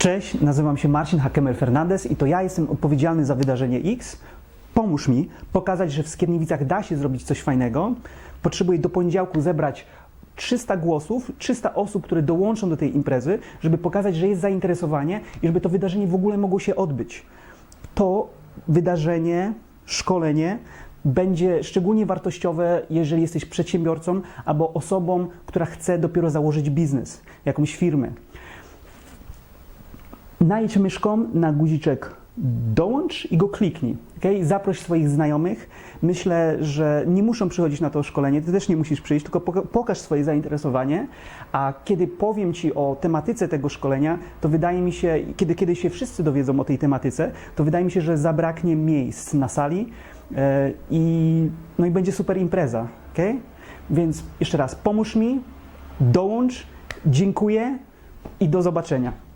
Cześć, nazywam się Marcin Hakemer Fernandez i to ja jestem odpowiedzialny za wydarzenie X. Pomóż mi pokazać, że w Skierniewicach da się zrobić coś fajnego. Potrzebuję do poniedziałku zebrać 300 głosów, 300 osób, które dołączą do tej imprezy, żeby pokazać, że jest zainteresowanie i żeby to wydarzenie w ogóle mogło się odbyć. To wydarzenie, szkolenie będzie szczególnie wartościowe, jeżeli jesteś przedsiębiorcą albo osobą, która chce dopiero założyć biznes, jakąś firmę. Najedź myszką na guziczek dołącz i go kliknij. Okay? Zaproś swoich znajomych. Myślę, że nie muszą przychodzić na to szkolenie, ty też nie musisz przyjść, tylko poka- pokaż swoje zainteresowanie. A kiedy powiem ci o tematyce tego szkolenia, to wydaje mi się, kiedy, kiedy się wszyscy dowiedzą o tej tematyce, to wydaje mi się, że zabraknie miejsc na sali e, i, no i będzie super impreza. Okay? Więc jeszcze raz, pomóż mi, dołącz, dziękuję i do zobaczenia.